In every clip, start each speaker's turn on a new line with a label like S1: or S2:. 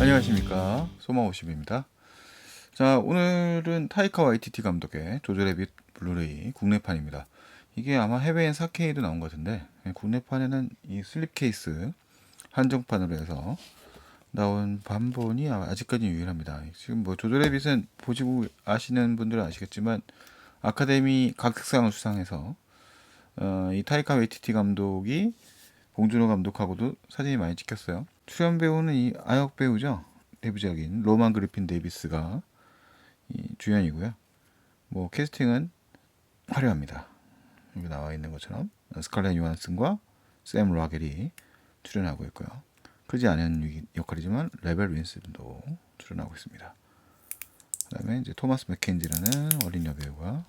S1: 안녕하십니까 소마오십입니다. 자 오늘은 타이카 와이티티 감독의 조조래빗 블루레이 국내판입니다. 이게 아마 해외엔 4K도 나온 것 같은데 예, 국내판에는 이 슬립 케이스 한정판으로 해서 나온 반본이 아- 아직까지 유일합니다. 지금 뭐 조조래빗은 보시고 아시는 분들은 아시겠지만 아카데미 각색상을 수상해서 어, 이 타이카 웨이티티 감독이 봉준호 감독하고도 사진이 많이 찍혔어요. 출연 배우는 이 아역 배우죠. 데뷔작인 로만 그리핀 데이비스가 이 주연이고요. 뭐 캐스팅은 화려합니다. 여기 나와 있는 것처럼 스칼렛 요한슨과 샘 라겔이 출연하고 있고요. 크지 않은 위- 역할이지만 레벨 윈슨도 출연하고 있습니다. 그다음에 이제 토마스 맥켄지라는 어린 여배우가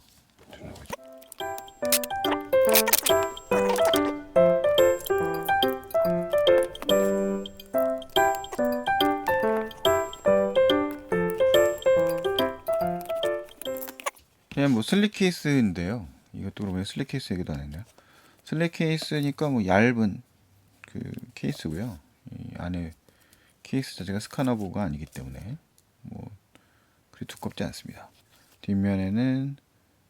S1: 슬릭 케이스인데요. 이것도 그러고 슬릭 케이스 얘기도 안 했네요. 슬릭 케이스니까 뭐 얇은 그 케이스고요. 이 안에 케이스 자체가 스카너보가 아니기 때문에 뭐 그리 두껍지 않습니다. 뒷면에는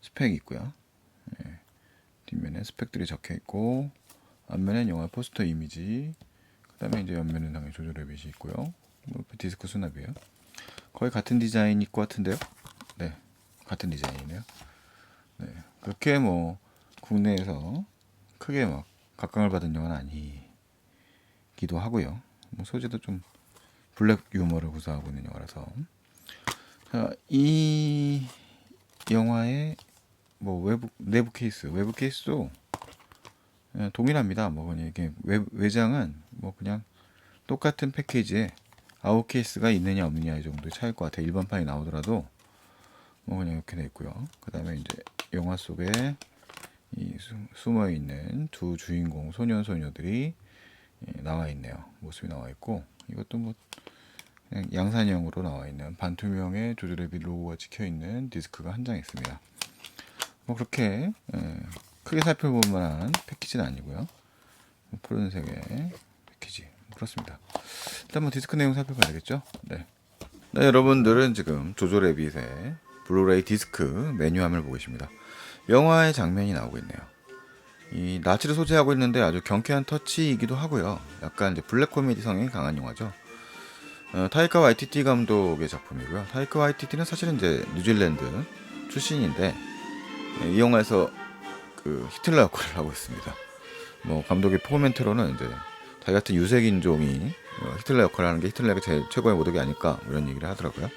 S1: 스펙이 있고요. 예, 뒷면에 스펙들이 적혀 있고 앞면엔 영화 포스터 이미지 그다음에 이제 옆면은 당연히 조조 레빗이 있고요. 뭐 디스크 수납이에요. 거의 같은 디자인일 것 같은데요. 네, 같은 디자인이네요. 네, 그렇게 뭐 국내에서 크게 막 각광을 받은 영화는 아니기도 하고요. 뭐 소재도 좀 블랙 유머를 구사하고 있는 영화라서 자, 이 영화의 뭐 외부 내부 케이스, 외부 케이스도 예, 동일합니다. 뭐 그냥 이게 외, 외장은 뭐 그냥 똑같은 패키지에 아웃 케이스가 있느냐 없느냐 이 정도의 차이일 것 같아요. 일반판이 나오더라도 뭐 그냥 이렇게 돼 있고요. 그 다음에 이제 영화 속에 숨어 있는 두 주인공 소년 소녀들이 예, 나와 있네요. 모습이 나와 있고 이것도 뭐 양산형으로 나와 있는 반투명의 조조레비 로고가 찍혀 있는 디스크가 한 장 있습니다. 뭐 그렇게 예, 크게 살펴볼 만한 패키지는 아니고요. 뭐 푸른색의 패키지 그렇습니다. 일단 뭐 디스크 내용 살펴봐야겠죠. 네. 네, 여러분들은 지금 조조레빗의 블루레이 디스크 메뉴함을 보고 계십니다. 영화의 장면이 나오고 있네요. 이 나치를 소재하고 있는데 아주 경쾌한 터치이기도 하고요. 약간 이제 블랙 코미디 성향이 강한 영화죠. 어, 타이카 와이티티 감독의 작품이고요. 타이카 와이티티는 사실은 이제 뉴질랜드 출신인데 예, 이 영화에서 그 히틀러 역할을 하고 있습니다. 뭐 감독의 포멘트로는 이제 자기 같은 유색 인종이 어, 히틀러 역할을 하는 게 히틀러가 제일 최고의 모독이 아닐까 뭐 이런 얘기를 하더라고요.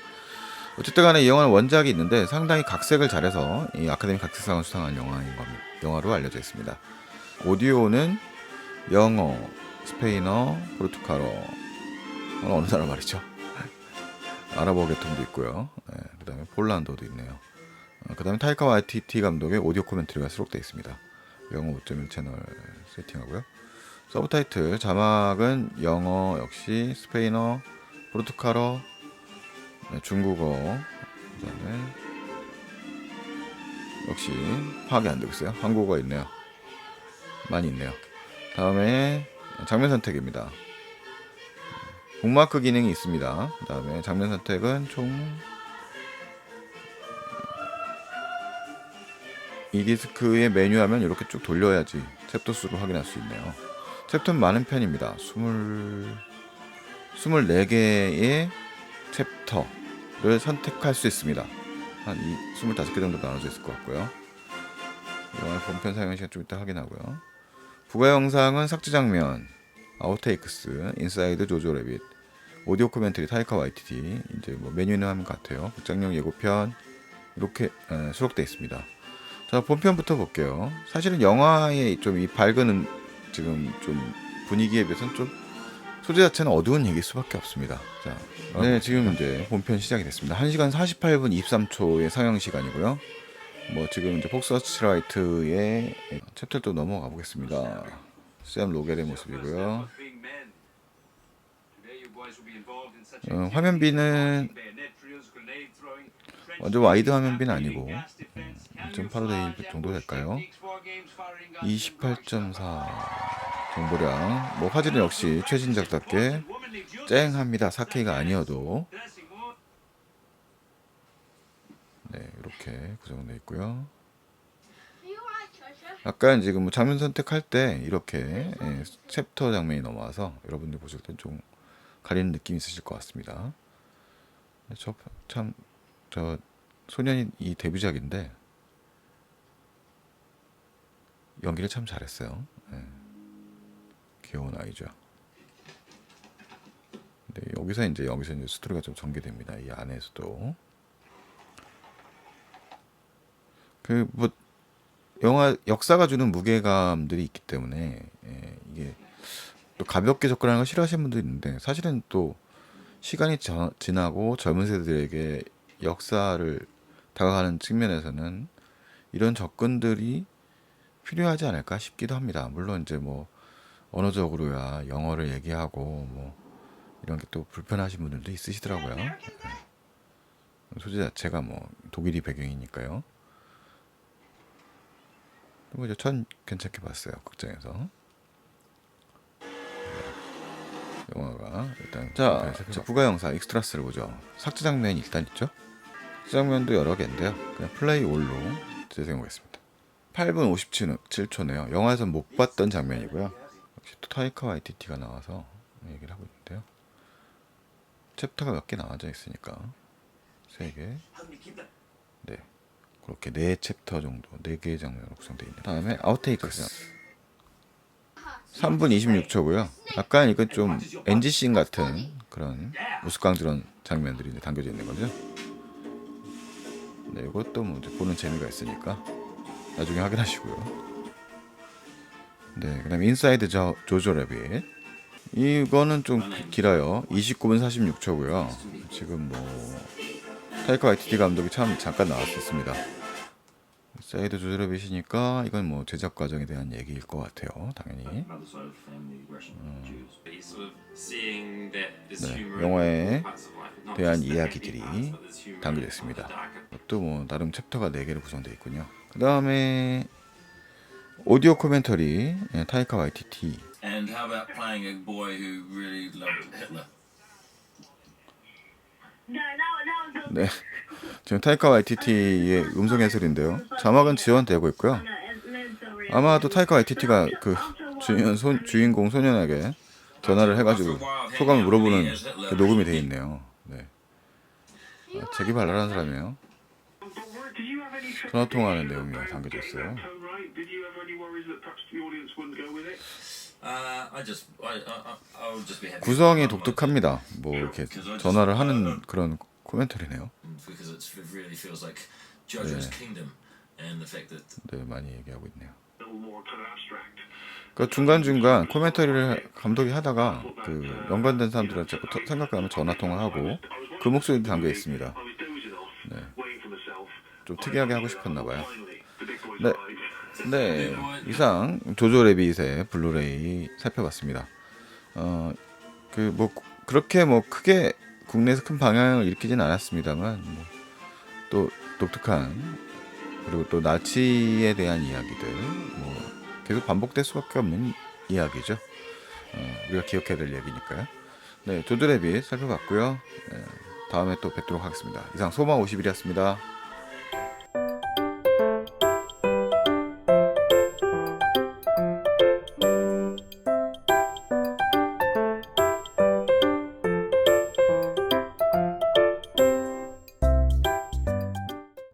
S1: 어쨌든 간에 이 영화는 원작이 있는데 상당히 각색을 잘해서 이 아카데미 각색상을 수상한 영화인 겁니다. 영화로 알려져 있습니다. 오디오는 영어, 스페인어, 포르투갈어, 어, 어느 나라 말이죠? 아랍어 계통도 있고요. 예, 그다음에 폴란드어도 있네요. 어, 그다음에 타이카 와이티티 감독의 오디오 코멘터리가 수록되어 있습니다. 영어 5.1 채널 세팅하고요. 서브타이틀 자막은 영어 역시 스페인어, 포르투갈어, 네, 중국어 그다음에 역시 파악이 안 되고 있어요. 한국어 있네요. 많이 있네요. 다음에 장면 선택입니다. 북마크 기능이 있습니다. 그 다음에 장면 선택은 총 이 디스크의 메뉴하면 이렇게 쭉 돌려야지 챕터 수를 확인할 수 있네요. 챕터는 많은 편입니다. 20 24개의 챕터 를 선택할 수 있습니다. 한이 25개 정도 나눠져 있을 것 같고요. 영화 본편 사용 시간 좀 이따 확인하고요. 부가 영상은 삭제 장면, 아웃테이크스, 인사이드 조조 레빗, 오디오 코멘터리 타이카 와이티티, 이제 뭐 메뉴는 하면 같아요. 극장용 예고편 이렇게 에, 수록되어 있습니다. 자 본편부터 볼게요. 사실은 영화의 좀 이 밝은 지금 좀 분위기에 비해서는 좀 소재 자체는 어두운 얘기일 수밖에 없습니다. 자, 네 지금 이제 본편 시작이 됐습니다. 1시간 48분 23초의 상영 시간이고요. 뭐 지금 이제 폭스워치라이트의 챕터 또 넘어가 보겠습니다. 샘 로겔의 모습이고요.
S2: 어, 화면비는
S1: 완전 와이드 화면비는 아니고 1.85대 1 정도 될까요? 28.4 정보량 뭐 화질은 역시 최신작답게 쨍합니다. 4K가 아니어도 네 이렇게 구성되어 있고요. 약간 지금 뭐 장면 선택할 때 이렇게 예, 챕터 장면이 넘어와서 여러분들 보실 땐좀 가리는 느낌이 있으실 것 같습니다. 저 참 저 소년이 이 데뷔작인데 연기를 참 잘했어요. 예. 귀여운 아이죠. 네, 여기서 이제 여기서 이제 스토리가 좀 전개됩니다. 이 안에서도 그 뭐 영화 역사가 주는 무게감들이 있기 때문에 예, 이게 또 가볍게 접근하는 걸 싫어하시는 분도 있는데 사실은 또 시간이 저- 지나고 젊은 세대들에게 역사를 다가가는 측면에서는 이런 접근들이 필요하지 않을까 싶기도 합니다. 물론 이제 뭐 언어적으로야 영어를 얘기하고 뭐 이런 게 또 불편하신 분들도 있으시더라고요. 예. 소재 자체가 뭐 독일이 배경이니까요. 뭐 이제 전 괜찮게 봤어요 극장에서. 영화가 일단 자, 자 부가 영사 익스트라스를 보죠. 삭제 장면이 일단 있죠. 삭제 장면도 여러 개인데요. 그냥 플레이 올로 재생하겠습니다. 8분 57초네요. 영화에서 못 봤던 장면이고요. 역시 또 타이카 와이티티가 나와서 얘기를 하고 있는데요. 챕터가 몇 개 나와져 있으니까 세 개, 네 그렇게 네 챕터 정도, 네 개의 장면으로 구성되어 있는. 다음에 아웃테이크스 3분 26초고요. 약간 이건 좀 NG 씬 같은 그런 우스꽝스러운 장면들이 담겨져 있는 거죠. 네, 이것도 뭐 보는 재미가 있으니까 나중에 확인하시고요. 네, 그다음 인사이드 저, 조조 래빗 이거는 좀 기- 길어요. 29분 46초고요. 지금 뭐 타이커 와이티티 감독이 참 잠깐 나왔었습니다. 사이드 래빗이니까 이건 뭐 제작 과정에 대한 얘기일 것 같아요. 당연히. 네, 영화에 대한 이야기들이 담겨져 있습니다. 또 뭐 나름 챕터가 4개로 구성되어 있군요. 그 다음에 오디오 코멘터리 예, 타이카 와이티티? 네. 지금 타이카 와이티티의 음성 해설인데요. 자막은 지원되고 있고요. 아마도 타이카 와이티티가 그 주인, 소, 주인공 소년에게 전화를 해가지고 소감을 물어보는 그 녹음이 돼 있네요. 네. 아, 재기발랄한 사람이에요. 전화 통화하는 내용이 담겨져 있어요.
S3: Uh.
S1: 구성이 독특합니다. 뭐 이렇게 전화를 하는 그런 코멘터리네요.
S3: because it's, it really feels like JoJo's kingdom, and the fact that
S1: 네, 많이 얘기하고 있네요. 그 중간 중간 코멘터리를 감독이 하다가 그 연관된 사람들한테 생각나면 전화 통화하고 그 목소리도 담겨 있습니다. 네, 좀 특이하게 하고 싶었나 봐요. 네, 네 이상 조조 레빗의 블루레이 살펴봤습니다. 어, 그 뭐 그렇게 뭐 크게 국내에서 큰 방향을 일으키진 않았습니다만 뭐 또 독특한 그리고 또 나치에 대한 이야기들 뭐 계속 반복될 수밖에 없는 이야기죠. 어, 우리가 기억해야 될 얘기니까요. 네, 조조레빗 살펴봤고요. 네, 다음에 또 뵙도록 하겠습니다. 이상 소마 50일이었습니다.